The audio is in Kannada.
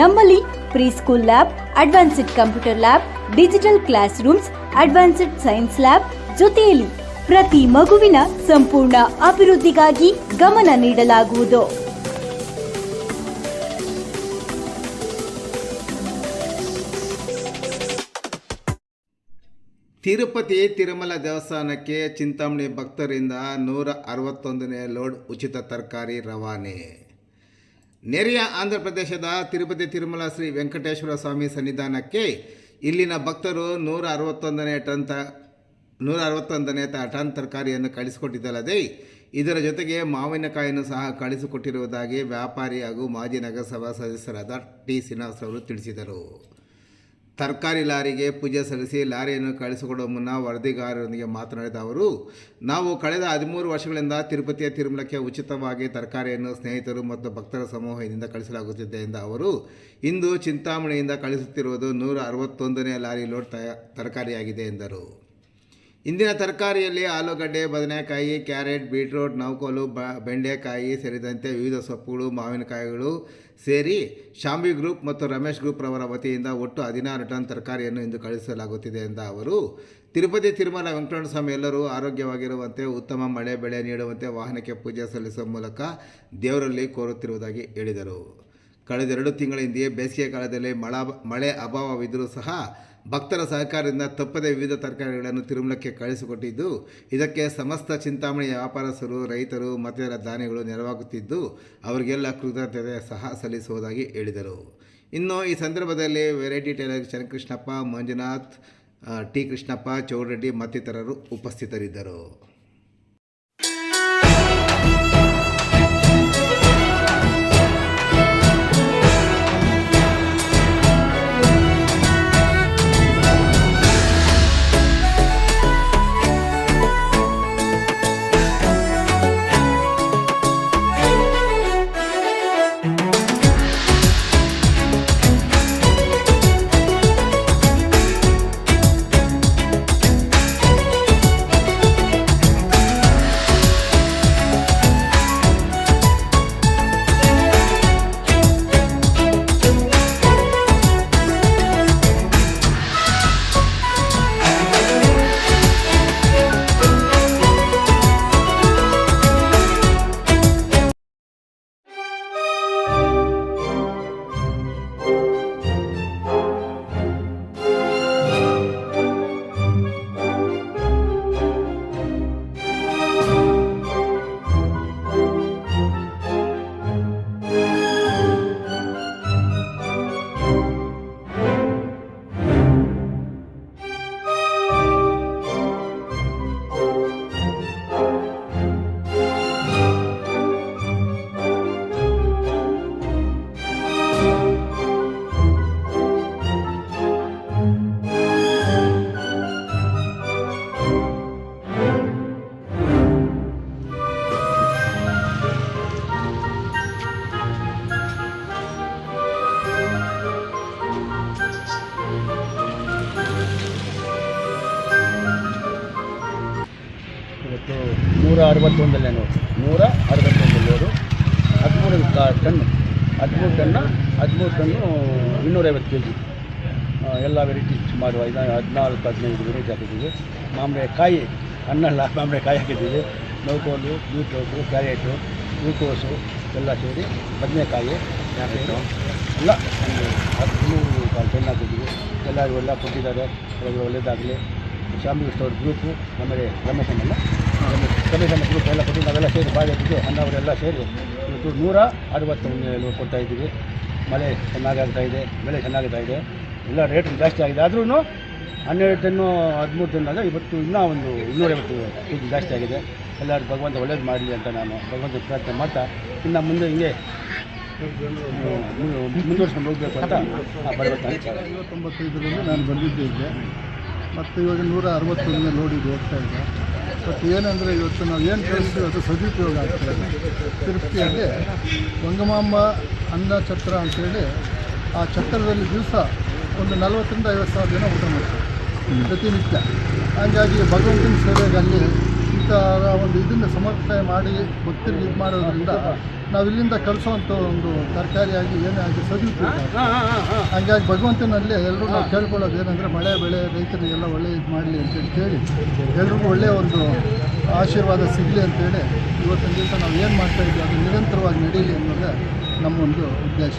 ನಮ್ಮಲ್ಲಿ pre school lab, advanced computer lab, digital class rooms advanced science lab ಜೊತೆಯಲ್ಲಿ ಪ್ರತಿ ಮಗುವಿನ ಸಂಪೂರ್ಣ ಅಭಿವೃದ್ಧಿಗಾಗಿ ಗಮನ ನೀಡಲಾಗುವುದು. ತಿರುಪತಿ ತಿರುಮಲ ದೇವಸ್ಥಾನಕ್ಕೆ ಚಿಂತಾಮಣಿ ಭಕ್ತರಿಂದ ನೂರ ಅರವತ್ತೊಂದನೇ ಲೋಡ್ ಉಚಿತ ತರಕಾರಿ ರವಾನೆ. ನೆರೆಯ ಆಂಧ್ರ ಪ್ರದೇಶದ ತಿರುಪತಿ ತಿರುಮಲ ಶ್ರೀ ವೆಂಕಟೇಶ್ವರ ಸ್ವಾಮಿ ಸನ್ನಿಧಾನಕ್ಕೆ ಇಲ್ಲಿನ ಭಕ್ತರು ನೂರ ಅರವತ್ತೊಂದನೇ ಟನ್ ತ, ನೂರ ಅರವತ್ತೊಂದನೇ ಟನ್ ತರಕಾರಿಯನ್ನು ಕಳಿಸಿಕೊಟ್ಟಿದ್ದಲ್ಲದೆ, ಇದರ ಜೊತೆಗೆ ಮಾವಿನಕಾಯಿಯನ್ನು ಸಹ ಕಳಿಸಿಕೊಟ್ಟಿರುವುದಾಗಿ ವ್ಯಾಪಾರಿ ಹಾಗೂ ಮಾಜಿ ನಗರಸಭಾ ಸದಸ್ಯರಾದ ಟಿ. ಶ್ರೀನಿವಾಸ್ ಅವರು ತಿಳಿಸಿದರು. ತರಕಾರಿ ಲಾರಿಗೆ ಪೂಜೆ ಸಲ್ಲಿಸಿ ಲಾರಿಯನ್ನು ಕಳಿಸಿಕೊಡುವ ಮುನ್ನ ವರದಿಗಾರರೊಂದಿಗೆ ಮಾತನಾಡಿದ ಅವರು, ನಾವು ಕಳೆದ ಹದಿಮೂರು ವರ್ಷಗಳಿಂದ ತಿರುಪತಿಯ ತಿರುಮಲಕ್ಕೆ ಉಚಿತವಾಗಿ ತರಕಾರಿಯನ್ನು ಸ್ನೇಹಿತರು ಮತ್ತು ಭಕ್ತರ ಸಮೂಹದಿಂದ ಕಳಿಸಲಾಗುತ್ತಿದೆ ಎಂದ ಅವರು, ಇಂದು ಚಿಂತಾಮಣಿಯಿಂದ ಕಳಿಸುತ್ತಿರುವುದು ನೂರ ಅರವತ್ತೊಂದನೇ ಲಾರಿ ಲೋಡ್ ತರಕಾರಿಯಾಗಿದೆ ಎಂದರು. ಇಂದಿನ ತರಕಾರಿಯಲ್ಲಿ ಆಲೂಗಡ್ಡೆ, ಬದನೆಕಾಯಿ, ಕ್ಯಾರೆಟ್, ಬೀಟ್ರೂಟ್ ನೌಕೋಲು ಬ, ಬೆಂಡೆಕಾಯಿ ಸೇರಿದಂತೆ ವಿವಿಧ ಸೊಪ್ಪುಗಳು, ಮಾವಿನಕಾಯಿಗಳು ಸೇರಿ ಶಾಂಬಿ ಗ್ರೂಪ್ ಮತ್ತು ರಮೇಶ್ ಗ್ರೂಪ್ ರವರ ವತಿಯಿಂದ ಒಟ್ಟು ಹದಿನಾರು ಟನ್ ತರಕಾರಿಯನ್ನು ಇಂದು ಕಳುಹಿಸಲಾಗುತ್ತಿದೆ ಎಂದ ಅವರು. ತಿರುಪತಿ ತಿರುಮಲ ವೆಂಕಟರಮಣ ಎಲ್ಲರೂ ಆರೋಗ್ಯವಾಗಿರುವಂತೆ, ಉತ್ತಮ ಮಳೆ ಬೆಳೆ ನೀಡುವಂತೆ ವಾಹನಕ್ಕೆ ಪೂಜೆ ಸಲ್ಲಿಸುವ ಮೂಲಕ ದೇವರಲ್ಲಿ ಕೋರುತ್ತಿರುವುದಾಗಿ ಹೇಳಿದರು. ಕಳೆದೆರಡು ತಿಂಗಳ ಹಿಂದೆಯೇ ಬೇಸಿಗೆ ಕಾಲದಲ್ಲಿ ಮಳ, ಮಳೆ ಅಭಾವವಿದ್ದರೂ ಸಹ ಭಕ್ತರ ಸಹಕಾರದಿಂದ ತಪ್ಪದೆ ವಿವಿಧ ತರಕಾರಿಗಳನ್ನು ತಿರುಮಲಕ್ಕೆ ಕಳಿಸಿಕೊಟ್ಟಿದ್ದು, ಇದಕ್ಕೆ ಸಮಸ್ತ ಚಿಂತಾಮಣಿ ವ್ಯಾಪಾರಸ್ಥರು, ರೈತರು, ಮತ್ತಿತರ ದಾನಿಗಳು ನೆರವಾಗುತ್ತಿದ್ದು, ಅವರಿಗೆಲ್ಲ ಕೃತಜ್ಞತೆ ಸಹ ಸಲ್ಲಿಸುವುದಾಗಿ ಹೇಳಿದರು. ಇನ್ನು ಈ ಸಂದರ್ಭದಲ್ಲಿ variety tailor Channakrishnappa Manjunath T Krishnappa, Chowdareddy ಮತ್ತಿತರರು ಉಪಸ್ಥಿತರಿದ್ದರು. ನೂರ ಅರವತ್ತೊಂದಲ್ಲೇ ನೋಡು ನೂರ ಅರವತ್ತೊಂದು ನೋಡು ಹದಿಮೂರು ಟನ್ನು. ಟನ್ ಹದಿಮೂರು ಟನ್ನ ಹದಿಮೂರು ಟನ್ನು ಇನ್ನೂರೈವತ್ತು ಕೆ ಜಿ ಎಲ್ಲ ವೆರೈಟಿ ಸುಮಾರು ಐದು ಹದಿನಾಲ್ಕು ಹದಿನೈದು ವೆರೈಟಿ ಹಾಕಿದ್ದೀವಿ. ಮಾಮೂಲಿ ಕಾಯಿ ಹಣ್ಣಲ್ಲ ಮಾಮೂಲಿ ಕಾಯಿ ಹಾಕಿದ್ದೀವಿ. ನೌಕೋಲು ಬೀಟ್ರೋಟು ಕ್ಯಾರೆಟು ಗ್ಲೂಕೋಸು ಎಲ್ಲ ಸೇರಿ ಬದನೆಕಾಯಿ. ಕ್ಯಾರೆಟು ಎಲ್ಲ ಒಂದು ಹದಿಮೂರು ಟನ್ ಹಾಕಿದ್ದೀವಿ. ಎಲ್ಲರೂ ಎಲ್ಲ ಕೊಟ್ಟಿದ್ದಾರೆ. ಎಲ್ಲರಿಗೂ ಒಳ್ಳೆಯದಾಗಲಿ ಶಾಮಿ ಸ್ಟೋರ್ ಗ್ರೂಪು ಆಮೇಲೆ ರಮೇಶನ್ನೆಲ್ಲ ರಮೇಶನ್ನ ಗ್ರೂಪ್ ಎಲ್ಲ ಕೊಟ್ಟು ನಾವೆಲ್ಲ ಸೇರಿ ಬಾಳೆದ್ದು ಅನ್ನವರೆಲ್ಲ ಸೇರಿ ಇವತ್ತು ನೂರ ಅರವತ್ತೊಂದು ಕೊಡ್ತಾ ಇದ್ದೀವಿ ಮಳೆ ಚೆನ್ನಾಗಾಗ್ತಾ ಇದೆ ಬೆಳೆ ಚೆನ್ನಾಗ್ತಾ ಇದೆ ಎಲ್ಲ ರೇಟ್ ಜಾಸ್ತಿ ಆಗಿದೆ ಆದ್ರೂ ಹನ್ನೆರಡು ಟನ್ನು ಹದಿಮೂರು ಟನ್ನಾಗ ಇವತ್ತು ಇನ್ನೂ ಒಂದು ಇನ್ನೂರೈವತ್ತು ಜಿ ಜಾಸ್ತಿ ಆಗಿದೆ ಎಲ್ಲರೂ ಭಗವಂತ ಒಳ್ಳೇದು ಮಾಡಲಿ ಅಂತ ನಾನು ಭಗವಂತ ಪ್ರಾರ್ಥನೆ ಮಾಡ್ತಾ ಇನ್ನು ಮುಂದೆ ಹಿಂಗೆ ಮುಂದುವರ್ಸ್ಕೊಂಡು ಹೋಗಬೇಕು ಅಂತ ಐವತ್ತೊಂಬತ್ತೈದರಲ್ಲಿ ನಾನು ಬಂದಿದ್ದೆ ಮತ್ತು ಇವಾಗ ನೂರ ಅರವತ್ತೊಂದನೇ ನೋಡಿ ಹೋಗ್ತಾ ಇದೆ. ಬಟ್ ಏನಂದರೆ ಇವತ್ತು ನಾವು ಏನು ಕಳಿಸ್ತೀವಿ ಅದು ಸದುಪಯೋಗ ಆಗ್ತಾ ಇದೆ ತಿರುಪತಿಯಲ್ಲಿ ಗಂಗಮಾಂಬ, ಅನ್ನ ಛತ್ರ ಅಂತೇಳಿ ಆ ಛತ್ರದಲ್ಲಿ ದಿವಸ ಒಂದು ನಲವತ್ತರಿಂದ ಐವತ್ತು ಸಾವಿರ ಜನ ಊಟ ಮಾಡ್ತಾರೆ ಪ್ರತಿನಿತ್ಯ. ಹಾಗಾಗಿ ಭಗವಂತನ ಸೇವೆಗೆ ಅಲ್ಲಿ ಇಂಥ ಒಂದು ಇದನ್ನು ಸಮರ್ಥನೆ ಮಾಡಿ ಭಕ್ತರಿಗೆ ಇದು ಮಾಡೋದ್ರಿಂದ ನಾವು ಇಲ್ಲಿಂದ ಕಲಿಸುವಂಥ ಒಂದು ತರಕಾರಿಯಾಗಿ ಏನೇ ಆಗಿ ಸದುಪಯೋಗ ಹಂಗಾಗಿ ಭಗವಂತನಲ್ಲಿ ಎಲ್ಲರೂ ನಾವು ಕೇಳ್ಕೊಳ್ಳೋದು ಏನಂದರೆ ಮಳೆ ಬೆಳೆ ರೈತರಿಗೆಲ್ಲ ಒಳ್ಳೆ ಇದು ಮಾಡಲಿ ಅಂತೇಳಿ ಕೇಳಿ. ಎಲ್ರಿಗೂ ಒಳ್ಳೆಯ ಒಂದು ಆಶೀರ್ವಾದ ಸಿಗಲಿ ಅಂತೇಳಿ ಇವತ್ತಿನ ದಿವಸ ನಾವು ಏನು ಮಾಡ್ತಾ ಇದ್ದೀವಿ ಅದು ನಿರಂತರವಾಗಿ ನಡೀಲಿ ಅನ್ನೋದೇ ನಮ್ಮ ಒಂದು ಉದ್ದೇಶ.